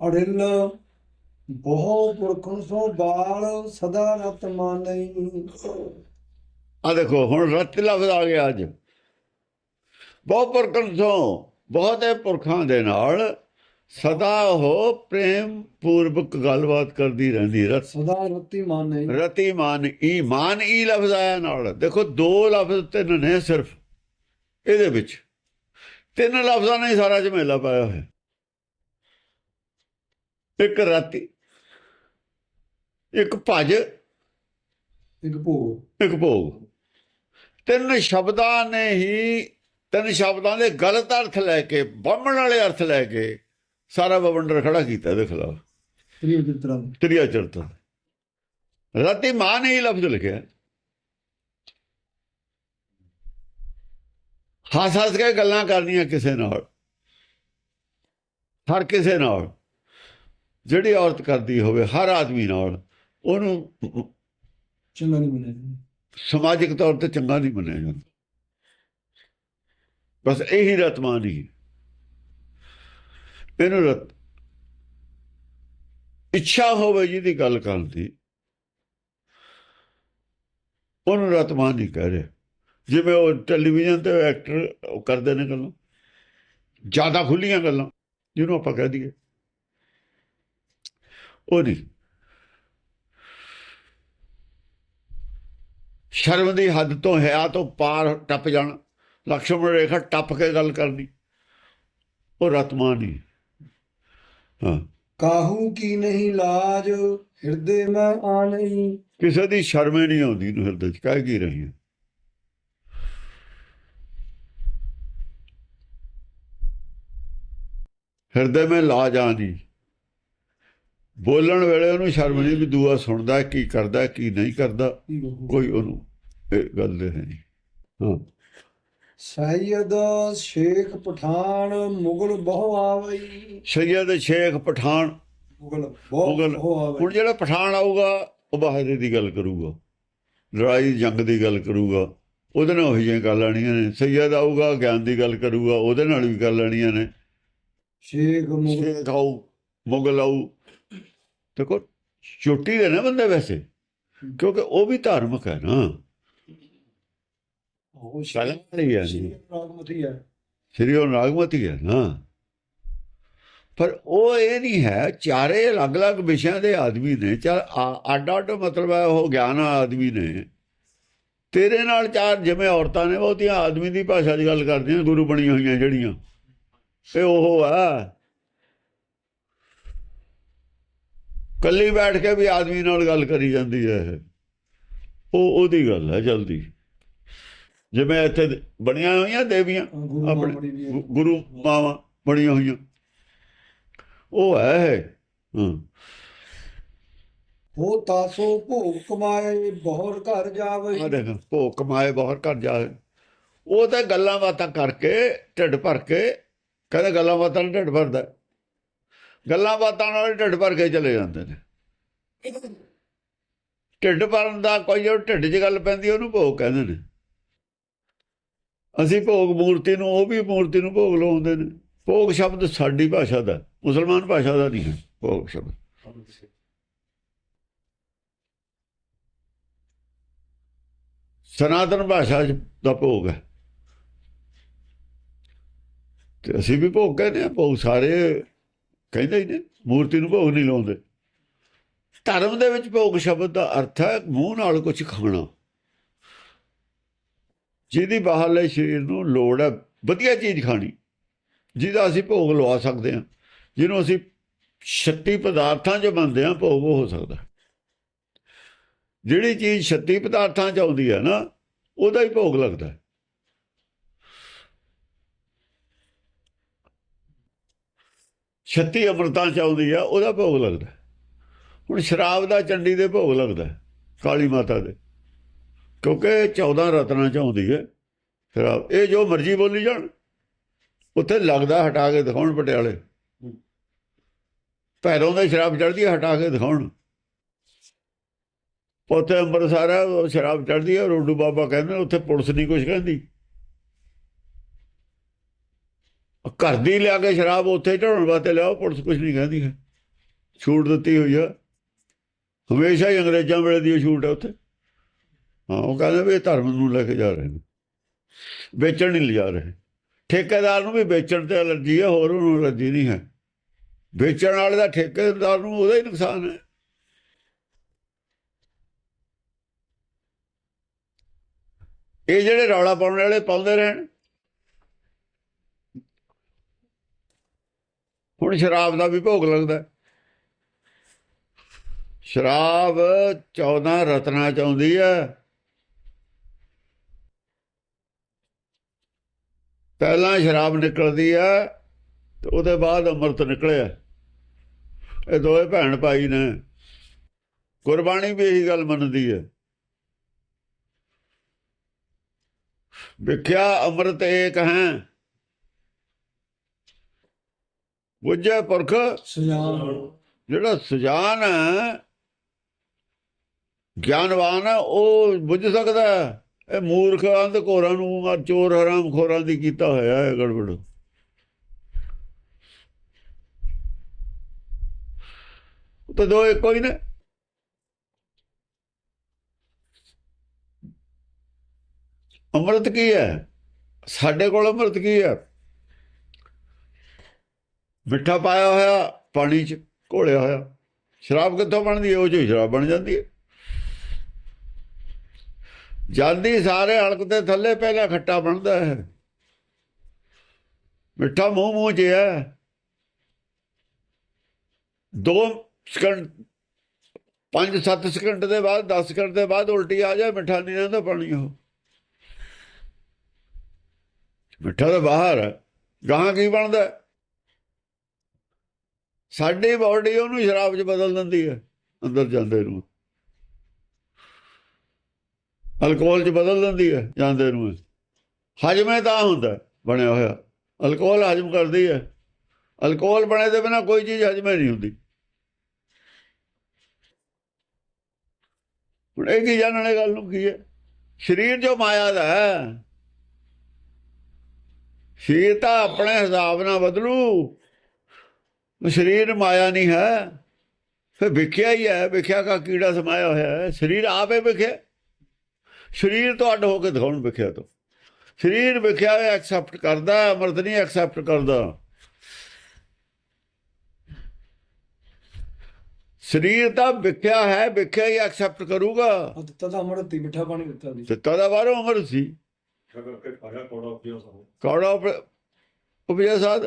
ਅੜਿਲ ਬਹੁ ਪੁਰਖਨ ਸੋ ਬਾਲ ਸਦਾ ਰਤ ਮਾਨਈ ਆ ਦੇਖੋ ਹੁਣ ਰਤ ਲਫ਼ਜ਼ ਆ ਗਿਆ ਅੱਜ। ਬਹੁ ਪੁਰਖਾਂ ਤੋਂ ਬਹੁਤੇ ਪੁਰਖਾਂ ਦੇ ਨਾਲ ਸਦਾ ਉਹ ਪ੍ਰੇਮ ਪੂਰਵਕ ਗੱਲਬਾਤ ਕਰਦੀ ਰਹਿੰਦੀ ਰਤ ਸਦਾ ਰਤੀ ਮਾਨਈ ਰਤੀ ਮਾਨ ਈਮਾਨ ਈ ਲਫ਼ਜ਼ ਆਇਆ ਨਾਲ। ਦੇਖੋ ਦੋ ਲਫ਼ਜ਼ ਤਿੰਨ ਨੇ ਸਿਰਫ ਇਹਦੇ ਵਿੱਚ। ਤਿੰਨ ਲਫ਼ਜ਼ਾਂ ਨੇ ਸਾਰਾ ਝਮੇਲਾ ਪਾਇਆ ਹੋਇਆ। ਇੱਕ ਰਾਤੀ ਇੱਕ ਭਜ ਇੱਕ ਭੋਗ। ਇੱਕ ਭੋਗ। ਤਿੰਨ ਸ਼ਬਦਾਂ ਨੇ ਹੀ ਤਿੰਨ ਸ਼ਬਦਾਂ ਦੇ ਗਲਤ ਅਰਥ ਲੈ ਕੇ ਬੰਮਣ ਵਾਲੇ ਅਰਥ ਲੈ ਕੇ ਸਾਰਾ ਬਵੰਡਰ ਖੜਾ ਕੀਤਾ ਇਹਦੇ ਖਿਲਾਫ ਤ੍ਰਿਯ ਚਿਤਰਾ ਤ੍ਰਿਆ ਚਰਤਾ ਰਤੀ ਮਾਂ ਨੇ ਹੀ ਲਫ਼ਜ਼ ਲਿਖਿਆ। ਹੱਸ ਹੱਸ ਕੇ ਗੱਲਾਂ ਕਰਨੀਆਂ ਕਿਸੇ ਨਾਲ। ਹਰ ਕਿਸੇ ਨਾਲ। ਜਿਹੜੀ ਔਰਤ ਕਰਦੀ ਹੋਵੇ ਹਰ ਆਦਮੀ ਨਾਲ ਉਹਨੂੰ ਚੰਗਾ ਨਹੀਂ ਮੰਨਿਆ ਜਾਂਦਾ। ਸਮਾਜਿਕ ਤੌਰ ਤੇ ਚੰਗਾ ਨਹੀਂ ਮੰਨਿਆ ਜਾਂਦਾ। ਬਸ ਇਹੀ ਰਤਮਾਨੀ ਹੈ ਇਹਨੂੰ ਰਤ ਇੱਛਾ ਹੋਵੇ ਜਿਹਦੀ ਗੱਲ ਕਰਨ ਦੀ ਉਹਨੂੰ ਰਤਮਾਨ ਨਹੀਂ ਕਹਿ ਰਹੇ। ਜਿਵੇਂ ਉਹ ਟੈਲੀਵਿਜ਼ਨ ਤੇ ਐਕਟਰ ਕਰਦੇ ਨੇ ਗੱਲਾਂ ਜ਼ਿਆਦਾ ਖੁੱਲੀਆਂ ਗੱਲਾਂ ਜਿਹਨੂੰ ਆਪਾਂ ਕਹਿ ਦਈਏ। ਉਹ ਨਹੀਂ ਸ਼ਰਮ ਦੀ ਹੱਦ ਤੋਂ ਹਿਆ ਤੋਂ ਪਾਰ ਟੱਪ ਜਾਣਾ। ਲਕਸ਼ਮਣ ਰੇਖਾ ਟੱਪ ਕੇ ਗੱਲ ਕਰਨੀ। ਉਹ ਰਤਮਾਨ ਨਹੀਂ ਹਾਂ। ਕਾਹੂ ਕੀ ਨਹੀਂ ਲਾਜ ਹਿਰਦੇ ਮੈਂ ਆਨਈ। ਕਿਸੇ ਦੀ ਸ਼ਰਮ ਹੀ ਨਹੀਂ ਆਉਂਦੀ ਨੂੰ ਹਿਰਦੇ ਚ ਕਹਿ ਕੀ ਰਹੀ ਹੈ ਹਿਰਦੇ ਮੈਂ ਲਾ ਜਾਣੀ ਬੋਲਣ ਵੇਲੇ ਉਹਨੂੰ ਸ਼ਰਮ ਨਹੀਂ ਵੀ ਦੂਆ ਸੁਣਦਾ ਕੀ ਕਰਦਾ ਕੀ ਨਹੀਂ ਕਰਦਾ। ਕੋਈ ਉਹਨੂੰ ਇਹ ਗੱਲ ਨਹੀਂ। ਹਾਂ। ਸੈਯਦ ਸ਼ੇਖ ਪਠਾਨ ਮੁਗਲ ਬਹੁ ਆਵਈ। ਸੈਯਦ ਸ਼ੇਖ ਪਠਾਨ ਮੁਗਲ ਬਹੁ ਆਵਈ। ਹੁਣ ਜਿਹੜਾ ਪਠਾਨ ਆਊਗਾ ਉਹ ਬਹਾਦਰੀ ਦੀ ਗੱਲ ਕਰੂਗਾ। ਲੜਾਈ ਜੰਗ ਦੀ ਗੱਲ ਕਰੂਗਾ। ਉਹਦੇ ਨਾਲ ਉਹੀ ਜਿਹੀਆਂ ਗੱਲ ਆਣੀਆਂ ਨੇ। ਸੈਯਦ ਆਊਗਾ ਗਿਆਨ ਦੀ ਗੱਲ ਕਰੂਗਾ ਉਹਦੇ ਨਾਲ ਵੀ ਗੱਲ ਆਣੀਆਂ ਨੇ। ਸ਼ੇਖ ਮੁਗਲ ਆਊ ਮੁਗਲ ਆਊ। ਦੇਖੋ ਚੋਟੀ ਦੇ ਨਾ ਬੰਦੇ ਵੈਸੇ ਕਿਉਂਕਿ ਉਹ ਵੀ ਧਾਰਮਿਕ ਹੈ ਨਾ। ਉਹ ਪਹਿਲਾਂ ਵਾਲੀ ਹੈ ਜੀ ਰਾਗਮਤੀ ਹੈ ਸ੍ਰੀ ਉਹ ਨਾਗਮਤੀ ਹੈ ਨਾ। ਪਰ ਉਹ ਇਹ ਨਹੀਂ ਹੈ ਚਾਰੇ ਅਲੱਗ-ਅਲੱਗ ਵਿਸ਼ਿਆਂ ਦੇ ਆਦਮੀ ਨੇ ਚਾਰ ਆ- ਅੱਡ ਅੱਡ ਮਤਲਬ ਹੈ ਉਹ ਗਿਆਨ ਆਦਮੀ ਨੇ। ਤੇਰੇ ਨਾਲ ਚਾਰ ਜਿਵੇਂ ਔਰਤਾਂ ਨੇ ਬਹੁਤੀਆਂ ਆਦਮੀ ਦੀ ਭਾਸ਼ਾ 'ਚ ਗੱਲ ਕਰਦੀਆਂ ਗੁਰੂ ਬਣੀਆਂ ਹੋਈਆਂ ਜਿਹੜੀਆਂ। ਇਹ ਉਹ ਆ ਕੱਲੀ ਬੈਠ ਕੇ ਵੀ ਆਦਮੀ ਨਾਲ ਗੱਲ ਕਰੀ ਜਾਂਦੀ ਹੈ ਇਹ। ਉਹ ਉਹਦੀ ਗੱਲ ਹੈ ਜਲਦੀ। ਜਿਵੇਂ ਇੱਥੇ ਬਣੀਆਂ ਹੋਈਆਂ ਦੇਵੀਆਂ ਆਪਣੇ ਗੁਰੂ ਮਾਵਾਂ ਬਣੀਆਂ ਹੋਈਆਂ। ਉਹ ਹੈ। ਹਾਂ। ਤਾਸੋ ਭੋਗ ਕਮਾਏ ਬਹੁਰ ਘਰ ਜਾਵਈ ਆ ਦੇਖ ਭੋਗ ਕਮਾਏ ਬਾਹਰ ਘਰ ਜਾਏ ਉਹ ਤਾਂ ਗੱਲਾਂ ਬਾਤਾਂ ਕਰਕੇ ਢਿੱਡ ਭਰ ਕੇ ਕਹਿੰਦੇ ਗੱਲਾਂ ਬਾਤਾਂ ਢਿੱਡ ਭਰਦਾ। ਗੱਲਾਂ ਬਾਤਾਂ ਨਾਲ ਢਿੱਡ ਭਰ ਕੇ ਚਲੇ ਜਾਂਦੇ ਨੇ। ਢਿੱਡ ਭਰਨ ਦਾ ਕੋਈ ਉਹ ਢਿੱਡ 'ਚ ਗੱਲ ਪੈਂਦੀ, ਉਹਨੂੰ ਭੋਗ ਕਹਿੰਦੇ ਨੇ। ਅਸੀਂ ਭੋਗ ਮੂਰਤੀ ਨੂੰ, ਉਹ ਵੀ ਮੂਰਤੀ ਨੂੰ ਭੋਗ ਲਾਉਂਦੇ ਨੇ। ਭੋਗ ਸ਼ਬਦ ਸਾਡੀ ਭਾਸ਼ਾ ਦਾ, ਮੁਸਲਮਾਨ ਭਾਸ਼ਾ ਦਾ ਨਹੀਂ ਹੈ, ਭੋਗ ਸ਼ਬਦ। ਸਨਾਤਨ ਭਾਸ਼ਾ 'ਚ ਦਾ ਭੋਗ ਹੈ। ਤੇ ਅਸੀਂ ਵੀ ਭੋਗ ਕਹਿੰਦੇ ਆ ਭੋਗ ਸਾਰੇ ਕਹਿੰਦੇ ਹੀ ਨੇ ਮੂਰਤੀ ਨੂੰ ਭੋਗ ਨਹੀਂ ਲਾਉਂਦੇ। ਧਰਮ ਦੇ ਵਿੱਚ ਭੋਗ ਸ਼ਬਦ ਦਾ ਅਰਥ ਹੈ ਮੂੰਹ ਨਾਲ ਕੁਝ ਖਾਣਾ। ਜਿਹਦੀ ਬਾਹਰਲੇ ਸਰੀਰ ਨੂੰ ਲੋੜ ਹੈ ਵਧੀਆ ਚੀਜ਼ ਖਾਣੀ, ਜਿਹਦਾ ਅਸੀਂ ਭੋਗ ਲਵਾ ਸਕਦੇ ਹਾਂ, ਜਿਹਨੂੰ ਅਸੀਂ ਛੱਤੀ ਪਦਾਰਥਾਂ 'ਚ ਮੰਨਦੇ ਹਾਂ, ਭੋਗ ਉਹ ਹੋ ਸਕਦਾ। ਜਿਹੜੀ ਚੀਜ਼ ਛੱਤੀ ਪਦਾਰਥਾਂ 'ਚ ਆਉਂਦੀ ਹੈ ਨਾ, ਉਹਦਾ ਹੀ ਭੋਗ ਲੱਗਦਾ ਛੱਤੀ ਅੰਮ੍ਰਿਤਾਂ 'ਚ ਆਉਂਦੀ ਆ ਉਹਦਾ ਭੋਗ ਲੱਗਦਾ। ਹੁਣ ਸ਼ਰਾਬ ਦਾ ਚੰਡੀ ਦੇ ਭੋਗ ਲੱਗਦਾ ਕਾਲੀ ਮਾਤਾ ਦੇ। ਕਿਉਂਕਿ ਇਹ 14 ਰਤਨਾਂ 'ਚ ਆਉਂਦੀ ਹੈ ਸ਼ਰਾਬ। ਇਹ ਜੋ ਮਰਜ਼ੀ ਬੋਲੀ ਜਾਣ ਉੱਥੇ ਲੱਗਦਾ ਹਟਾ ਕੇ ਦਿਖਾਉਣ ਪਟਿਆਲੇ। ਪੈਰੋਂ ਦੇ ਸ਼ਰਾਬ ਚੜਦੀ ਹੈ ਹਟਾ ਕੇ ਦਿਖਾਉਣ। ਉੱਥੇ ਅੰਮ੍ਰਿਤਸਰ ਹੈ ਉਹ ਸ਼ਰਾਬ ਚੜਦੀ ਹੈ ਰੋਡੂ ਬਾਬਾ ਕਹਿੰਦੇ ਨੇ, ਉੱਥੇ ਪੁਲਿਸ ਨਹੀਂ ਕੁਝ ਕਹਿੰਦੀ। ਘਰ ਦੀ ਲਿਆ ਕੇ ਸ਼ਰਾਬ ਉੱਥੇ ਢਾਉਣ ਵਾਸਤੇ ਲਿਆਓ, ਪੁਲਿਸ ਕੁਝ ਨਹੀਂ ਕਹਿੰਦੀ ਹੈ। ਛੂਟ ਦਿੱਤੀ ਹੋਈ ਆ। ਹਮੇਸ਼ਾ ਹੀ ਅੰਗਰੇਜ਼ਾਂ ਵੇਲੇ ਦੀ ਛੂਟ ਹੈ ਉੱਥੇ। ਹਾਂ, ਉਹ ਕਹਿੰਦੇ ਵੀ ਇਹ ਧਰਮ ਨੂੰ ਲੈ ਕੇ ਜਾ ਰਹੇ ਨੇ। ਵੇਚਣ ਨਹੀਂ ਲਿਜਾ ਰਹੇ। ਠੇਕੇਦਾਰ ਨੂੰ ਵੀ ਵੇਚਣ ਤੇ ਅਲਰਜੀ ਹੈ ਹੋਰ ਉਹਨੂੰ ਅਲਰਜੀ ਨਹੀਂ ਹੈ। ਵੇਚਣ ਵਾਲੇ ਦਾ ਠੇਕੇਦਾਰ ਨੂੰ ਉਹਦਾ ਹੀ ਨੁਕਸਾਨ ਹੈ। ਇਹ ਜਿਹੜੇ ਰੌਲਾ ਪਾਉਣ ਵਾਲੇ ਪਾਉਂਦੇ ਰਹਿਣ। ਹੁਣ ਸ਼ਰਾਬ ਦਾ ਵੀ ਭੋਗ ਲੱਗਦਾ ਸ਼ਰਾਬ 14 ਰਤਨਾ ਚ ਹੈ। ਪਹਿਲਾਂ ਸ਼ਰਾਬ ਨਿਕਲਦੀ ਹੈ ਤੇ ਉਹਦੇ ਬਾਅਦ ਅੰਮ੍ਰਿਤ ਨਿਕਲਿਆ। ਇਹ ਦੋਵੇਂ ਭੈਣ ਭਾਈ ਨੇ। ਗੁਰਬਾਣੀ ਵੀ ਇਹੀ ਗੱਲ ਮੰਨਦੀ ਹੈ। ਵਿਖਿਆ ਅੰਮ੍ਰਿਤ ਏਕ ਹੈ। ਬੁੱਝੇ ਪੁਰਖ। ਸੁਜਾਨ। ਜਿਹੜਾ ਸੁਜਾਨ ਹੈ ਗਿਆਨਵਾਨ ਹੈ ਉਹ ਬੁੱਝ ਸਕਦਾ ਹੈ। ਇਹ ਮੂਰਖ ਅੰਧ ਘੋਰਾਂ ਨੂੰ ਆ ਚੋਰ ਹਰਾਮ ਖੋਰਾਂ ਦੀ ਕੀਤਾ ਹੋਇਆ ਹੈ ਗੜਬੜ। ਤਾਂ ਦੋ ਇੱਕੋ ਹੀ ਨੇ। ਅੰਮ੍ਰਿਤ ਕੀ ਹੈ? ਸਾਡੇ ਕੋਲ ਅੰਮ੍ਰਿਤ ਕੀ ਹੈ? ਮਿੱਠਾ ਪਾਇਆ ਹੋਇਆ, ਪਾਣੀ ਚ ਘੋਲਿਆ ਹੋਇਆ। ਸ਼ਰਾਬ ਕਿੱਥੋਂ ਬਣਦੀ ਹੈ? ਉਹ ਚੋਂ ਸ਼ਰਾਬ ਬਣ ਜਾਂਦੀ ਹੈ। ਜਾਂਦੀ ਸਾਰੇ ਹਲਕ ਦੇ ਥੱਲੇ, ਪਹਿਲਾਂ ਖੱਟਾ ਬਣਦਾ ਹੈ। ਮਿੱਠਾ ਮੂੰਹ ਮੂੰਹ 'ਚ ਹੈ। ਦੋ ਸਕਿੰਟ 5-7 ਸਕਿੰਟ ਦੇ ਬਾਅਦ 10 ਸਕਿੰਟ ਦੇ ਬਾਅਦ ਉਲਟੀ ਆ ਜਾਏ, ਮਿੱਠਾ ਨਹੀਂ ਰਹਿੰਦਾ ਪਾਣੀ ਉਹ। ਮਿੱਠਾ ਤਾਂ ਬਾਹਰ ਗਾਹਾਂ ਕੀ ਬਣਦਾ ਸਾਡੀ ਬਾਡੀ ਉਹਨੂੰ ਸ਼ਰਾਬ 'ਚ ਬਦਲ ਦਿੰਦੀ ਹੈ, ਅੰਦਰ ਜਾਂਦੇ ਨੂੰ। ਅਲਕੋਹਲ 'ਚ ਬਦਲ ਦਿੰਦੀ ਹੈ, ਜਾਂਦੇ ਨੂੰ। ਹਜਮੇ ਤਾਂ ਹੁੰਦਾ ਬਣਿਆ ਹੋਇਆ। ਅਲਕੋਹਲ ਹਜਮ ਕਰਦੀ ਹੈ। ਅਲਕੋਹਲ ਬਣੇ ਦੇ ਬਿਨਾ ਕੋਈ ਚੀਜ਼ ਹਜਮੇ ਨਹੀਂ ਹੁੰਦੀ। ਹੁਣ ਇਹ ਕੀ ਜਾਣਨੇ ਗੱਲ ਨੂੰ ਕੀ ਹੈ? ਸਰੀਰ ਜੋ ਮਾਇਆ ਦਾ ਹੈ, ਸਰੀਰ ਤਾਂ ਆਪਣੇ ਹਿਸਾਬ ਨਾਲ ਬਦਲੂ। ਸਰੀਰ ਮਾਇਆ ਨਹੀਂ ਹੈ ਫਿਰ ਵਿਖਿਆ ਹੀ ਹੈ ਵਿਖਿਆ ਦਾ ਕੀੜਾ ਸਮਾਇਆ ਹੋਇਆ ਹੈ। ਸਰੀਰ ਆਪੇ ਵਿਖਿਆ ਸਰੀਰ ਤੋਂ ਅੱਡ ਹੋ ਕੇ ਦਿਖਾਉਣ ਵਿਖਿਆ ਤੋਂ। ਸਰੀਰ ਵਿਖਿਆ ਹੋਇਆ ਐਕਸੈਪਟ ਕਰਦਾ ਅਮਰਤ ਨਹੀਂ ਐਕਸੈਪਟ ਕਰਦਾ। ਸਰੀਰ ਤਾਂ ਵਿਖਿਆ ਹੈ ਵਿਖਿਆ ਹੀ ਐਕਸੈਪਟ ਕਰੂਗਾ। ਦਿੱਤਾ ਤਾਂ ਅਮਰਤ ਹੀ ਮਿੱਠਾ ਪਾਣੀ ਦਿੱਤਾ ਦੀ ਤੇ ਤਦਾ ਬਾਹਰੋਂ ਅਮਰ ਸੀ। ਕੋੜਾ ਉਪਜਿਆ ਸਾਧ